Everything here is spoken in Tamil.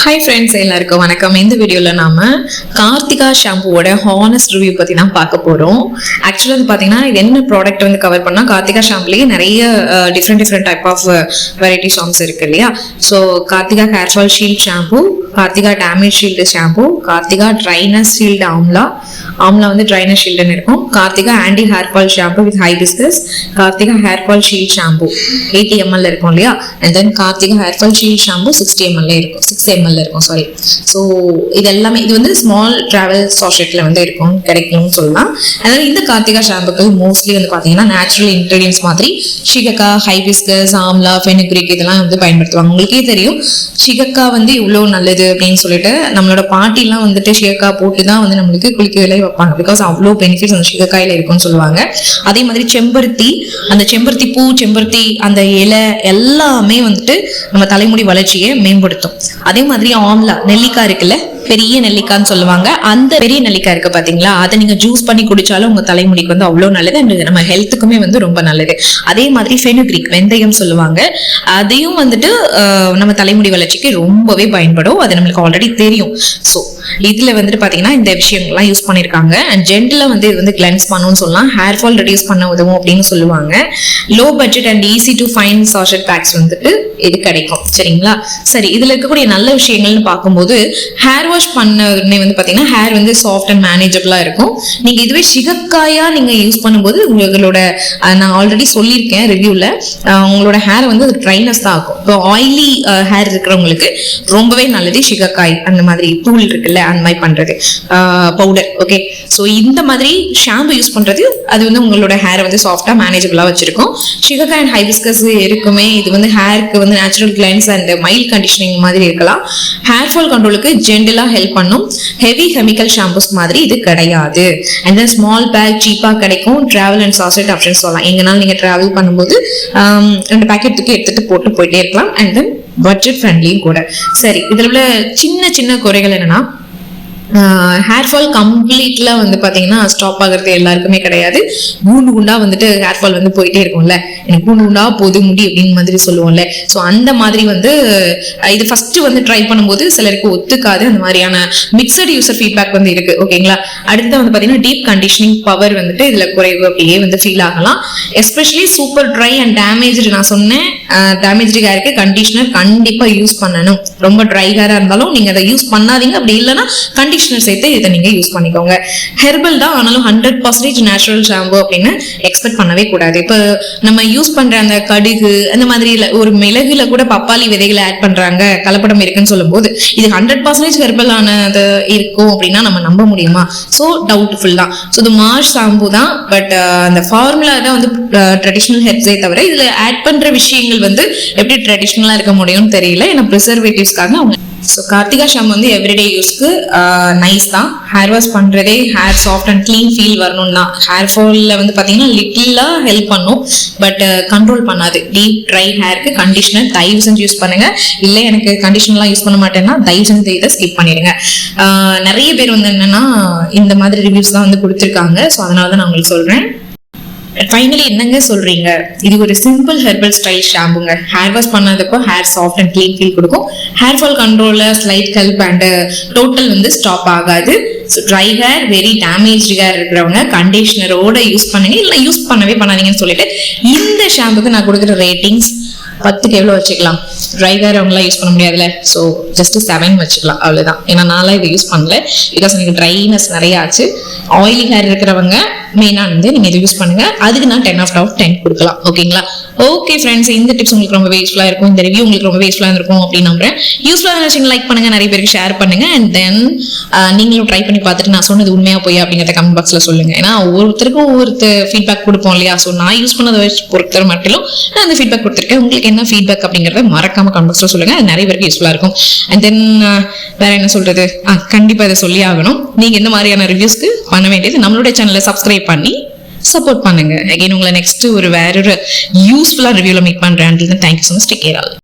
ஹாய் ஃப்ரெண்ட்ஸ் எல்லாருக்கும் வணக்கம். இந்த வீடியோவில் நாம கார்த்திகா ஷாம்புவோட ஹானஸ்ட் ரிவ்யூ பற்றி தான் பார்க்க போகிறோம் ஆக்சுவலாக வந்து பார்த்தீங்கன்னா இது என்ன ப்ராடக்ட் வந்து கவர் பண்ணால் கார்த்திகா ஷாம்புலேயே நிறைய different different type of variety songs இருக்கு இல்லையா? So Karthika hair fall shield shampoo Karthika damage shield shampoo Karthika dryness shield amla. Amla வந்து ட்ரைனஸ் ஷீல்டுன்னு இருக்கும். Karthika anti hair fall shampoo with hibiscus Karthika hair fall shield shampoo eighty ML இருக்கும் இல்லையா? And then Karthika hair fall shield shampoo sixty ML இருக்கும். சிக்ஸ் எம்எல்ல இருக்கும் சாரி ஸோ இது எல்லாமே இது வந்து ஸ்மால் ட்ராவல் சாஷெட்டில் வந்து இருக்கும். கிடைக்கும்னு சொல்லலாம். அதாவது இந்த கார்த்திகா ஷாம்புக்கள் மோஸ்ட்லி வந்து பார்த்தீங்கன்னா நேச்சுரல் இன்க்ரீடியன்ஸ் மாதிரி ஷிகக்கா ஹைபிஸ்கஸ் ஆம்லா ஃபெனிக்ரிக் இதெல்லாம் வந்து பயன்படுத்துவாங்க. உங்களுக்கே தெரியும். ஷிகக்கா வந்து இவ்வளோ நல்லது அப்படின்னு சொல்லிட்டு நம்மளோட பாட்டிலாம் வந்துட்டு ஷேக்கா போட்டு தான் வந்து நம்மளுக்கு குளிக்க விலை வைப்பாங்க. பிகாஸ் அவ்வளோ பெனிஃபிட்ஸ் அந்த ஷேக்காயில் இருக்கும்னு சொல்லுவாங்க. அதே மாதிரி செம்பருத்தி அந்த செம்பருத்தி பூ செம்பருத்தி அந்த இலை எல்லாமே வந்துட்டு நம்ம தலைமுடி வளர்ச்சியை மேம்படுத்தும். அதே மாதிரி ஆம்லா நெல்லிக்காய் இருக்குல்ல பெரிய நெல்லிக்காய்ன்னு சொல்லுவாங்க. அந்த பெரிய நெல்லிக்காய் இருக்கு பாத்தீங்களா? அதை நீங்க ஜூஸ் பண்ணி குடிச்சாலும் உங்க தலைமுடிக்கு வந்து அவ்வளவு நல்லது அண்ட் நம்ம ஹெல்த்துக்குமே வந்து ரொம்ப நல்லது. அதே மாதிரி ஃபெனுக்ரிக் வெந்தயம் சொல்லுவாங்க. அதையும் வந்துட்டு நம்ம தலைமுடி வளர்ச்சிக்கு ரொம்பவே பயன்படும். அது நம்மளுக்கு ஆல்ரெடி தெரியும். ஸோ இதுல வந்துட்டு பாத்தீங்கன்னா இந்த விஷயங்கள்லாம் யூஸ் பண்ணிருக்காங்க. அண்ட் ஜென்டலா வந்து இது வந்து கிளென்ஸ் பண்ணும்னு சொல்லலாம். ஹேர் ஃபால் ரெடியூஸ் பண்ண உதவும் அப்படின்னு சொல்லுவாங்க. Low budget and easy to find sachet packs வந்துட்டு இது கிடைக்கும். சரிங்களா? சரி இதுல இருக்கக்கூடிய நல்ல விஷயங்கள்னு பார்க்கும்போது ஹேர் வாஷ் பண்ண உடனே வந்து பார்த்தீங்கன்னா ஹேர் வந்து சாஃப்ட் அண்ட் மேனேஜபிளாக இருக்கும். நீங்கள் இதுவே சிகக்காயாக நீங்கள் யூஸ் பண்ணும்போது உங்களோட நான் ஆல்ரெடி சொல்லியிருக்கேன் ரிவ்யூவில் உங்களோட ஹேர் வந்து அது ட்ரைனஸ் தான் ஆகும் இப்போ ஆயிலி ஹேர் இருக்கிறவங்களுக்கு ரொம்பவே நல்லது சிகக்காய் அந்த மாதிரி தூள் இருக்குல்ல அந்த மாதிரி பண்ணுறது பவுடர் ஓகே ஸோ இந்த மாதிரி ஷாம்பு யூஸ் பண்ணுறது அது வந்து உங்களோட ஹேரை வந்து சாஃப்டாக மேனேஜபிளாக வச்சுருக்கும். சிகக்காய் அண்ட் ஹைபிஸ்கஸ் இருக்குமே இது வந்து ஹேருக்கு வந்து natural cleanse and mild conditioning மாதிரி இருக்கலாம். ஹேர் ஃபால் கண்ட்ரோலுக்கு நல்லா ஹெல்ப் பண்ணும்? ஹெவி கெமிக்கல் ஷாம்பூஸ் மாதிரி இது கிடையாது. அண்ட் தென் ஸ்மால் பேக் சீப்பா கிடைக்கும். ட்ராவல் அண்ட் சாசெட் ஆப்ஷன் சொல்லலாம். எங்கனாலும் நீங்க ட்ராவல் பண்ணும்போது ரெண்டு பேக்கெட் தூக்கி எடுத்துட்டு போட்டு போயிட்டே இருக்கலாம். அண்ட் தென் பட்ஜெட் ஃப்ரெண்ட்லியும் கூட. சரி இதில் உள்ள சின்ன சின்ன குறைகள் என்னன்னா ஹேர் ஃபால் கம்ப்ளீட்ல வந்து பாத்தீங்கன்னா ஸ்டாப் ஆகுறது எல்லாருக்குமே கிடையாது. குண்டு குண்டா வந்துட்டு ஹேர் ஃபால் வந்து போயிட்டே இருக்கும்ல. எனக்கு குண்டு குண்டா போது முடி அப்படின்னு மாதிரி சொல்லுவோம்ல. ஸோ அந்த மாதிரி வந்து இது ஃபர்ஸ்ட் வந்து ட்ரை பண்ணும்போது சிலருக்கு ஒத்துக்காது. அந்த மாதிரியான மிக்சடு யூசர் ஃபீட்பேக் வந்து இருக்கு. ஓகேங்களா அடுத்து வந்து பாத்தீங்கன்னா டீப் கண்டிஷனிங் பவர் வந்துட்டு இதுல குறைவு அப்படியே வந்து ஃபீல் ஆகலாம். Especially super dry and damage நான் சொன்னேன். டேமேஜ் ஹேருக்கு கண்டிஷனர் கண்டிப்பா யூஸ் பண்ணணும். ரொம்ப ட்ரை ஹேரா இருந்தாலும் நீங்க அதை யூஸ் பண்ணாதீங்க. அப்படி இல்லைன்னா கண்டிஷனர் சேர்த்து இதை நீங்க யூஸ் பண்ணிக்கோங்க. ஹெர்பல் தான் ஆனாலும் ஹண்ட்ரட் பர்சன்டேஜ் நேச்சுரல் ஷாம்பு அப்படின்னு எக்ஸ்பெக்ட் பண்ணவே கூடாது. இப்போ நம்ம யூஸ் பண்ற அந்த கடுகு அந்த மாதிரி ஒரு மிளகுல கூட பப்பாளி விதைகளை ஆட் பண்றாங்க கலப்படம் இருக்குன்னு சொல்லும்போது இது ஹண்ட்ரட் பர்சன்டேஜ் ஹெர்பல் ஆனது இருக்கும் அப்படின்னா நம்ம நம்ப முடியுமா? ஸோ டவுட்ஃபுல் தான். ஸோ இது மார்ச் ஷாம்பு தான் பட் அந்த ஃபார்முலா தான் வந்து ட்ரெடிஷ்னல் ஹெர்ப்ஸே தவிர இதுல ஆட் பண்ற விஷயங்கள் வந்து எப்படி ட்ரெடிஷ்னலா இருக்க முடியும்னு தெரியல. ஏன்னா ப்ரிசர்வேட்டிவ்ஸ்க்காக அவங்க ஸோ கார்த்திகா ஷாம் வந்து எவ்ரிடே யூஸ்க்கு நைஸ் தான். ஹேர் வாஷ் பண்ணுறதே hair soft and clean feel வரணும் தான். ஹேர் ஃபாலில் வந்து பார்த்தீங்கன்னா லிட்டிலாக ஹெல்ப் பண்ணும். பட் கண்ட்ரோல் பண்ணாது. டீப் ட்ரை ஹேருக்கு கண்டிஷனர் தயவு செஞ்சு யூஸ் பண்ணுங்கள் இல்லை எனக்கு கண்டிஷனர்லாம் யூஸ் பண்ண மாட்டேன்னா தயவு செஞ்சு இதை ஸ்கிப் பண்ணிடுங்க. நிறைய பேர் வந்து என்னன்னா இந்த மாதிரி ரிவ்யூஸ் தான் வந்து கொடுத்துருக்காங்க. ஸோ அதனால தான் நான் உங்களுக்கு சொல்கிறேன் ஃபைனலி என்னங்க சொல்றீங்க? இது ஒரு சிம்பிள் ஹெர்பல் ஸ்டைல் ஷாம்புங்க hair wash பண்ணதுப்போ hair soft and clean feel கொடுக்கும். ஹேர் ஃபால் கண்ட்ரோல ஸ்லைட் ஹெல்ப் அண்ட் டோட்டல் வந்து ஸ்டாப் ஆகாது. Dry hair very damage hair இருக்கிறவங்க கண்டிஷனரோட யூஸ் பண்ணுங்க. இல்லை யூஸ் பண்ணவே பண்ணாதீங்கன்னு சொல்லிட்டு இந்த ஷாம்புக்கு நான் கொடுக்குற ரேட்டிங்ஸ் பத்துக்கு எவ்வளோ வச்சுக்கலாம்? ட்ரை ஹேர் அவங்களாம் யூஸ் பண்ண முடியாதுல்ல. ஸோ ஜஸ்ட் செவன் வச்சுக்கலாம். அவ்வளோதான் ஏன்னா நான்லாம் இதை யூஸ் பண்ணல. பிகாஸ் எனக்கு ட்ரைனஸ் நிறைய ஆச்சு. ஆயிலி ஹேர் இருக்கிறவங்க மெயினாக வந்து நீங்கள் இதை யூஸ் பண்ணுங்கள் அதுக்கு நான் டென் ஆஃப் ஆஃப் டென் கொடுக்கலாம். ஓகேங்களா ஓகே ஃப்ரெண்ட்ஸ் இந்த டிப்ஸ் உங்களுக்கு ரொம்ப யூஸ்ஃபுல்லாக இருக்கும். இந்த ரிவ்யூ உங்களுக்கு ரொம்ப யூஸ்ஃபுல்லாக இருக்கும் அப்படின்னு நம்புறேன். யூஸ்ஃபுல்லாக இருந்துச்சு லைக் பண்ணுங்கள் நிறைய பேருக்கு ஷேர் பண்ணுங்கள் அண்ட் தென் நீங்களும் ட்ரை பண்ணி பார்த்துட்டு நான் சொன்னது உண்மையாக போய் அப்படிங்கிறத கமெண்ட் பாக்ஸில் சொல்லுங்கள் ஏன்னா ஒவ்வொருத்தருக்கும் ஒவ்வொருத்தர் ஃபீட்பேக் கொடுப்போம் இல்லையா? ஸோ நான் யூஸ் பண்ணதை வச்சு பொறுத்தவரை மட்டும் நான் அந்த ஃபீட்பேக் கொடுத்துருக்கேன். உங்களுக்கு என்ன ஃபீட்பேக் அப்படிங்கிறத மறக்காம கமெண்ட் பாக்ஸில் சொல்லுங்கள் அது நிறைய பேருக்கு யூஸ்ஃபுல்லாக இருக்கும். அண்ட் தென் வேற என்ன சொல்கிறது ஆ கண்டிப்பாக இதை சொல்லி ஆகணும். நீங்கள் என்ன மாதிரியான ரிவ்யூஸ்க்கு பண்ண வேண்டியது. நம்மளுடைய சேனலை சப்ஸ்கிரைப் பண்ணி சப்போர்ட் பண்ணுங்க. அகைன் உங்களை நெக்ஸ்ட் ஒரு வேற ஒரு யூஸ்ஃபுல்லாக ரிவ்யூவில் மீட் பண்றேன் thank you so much take care all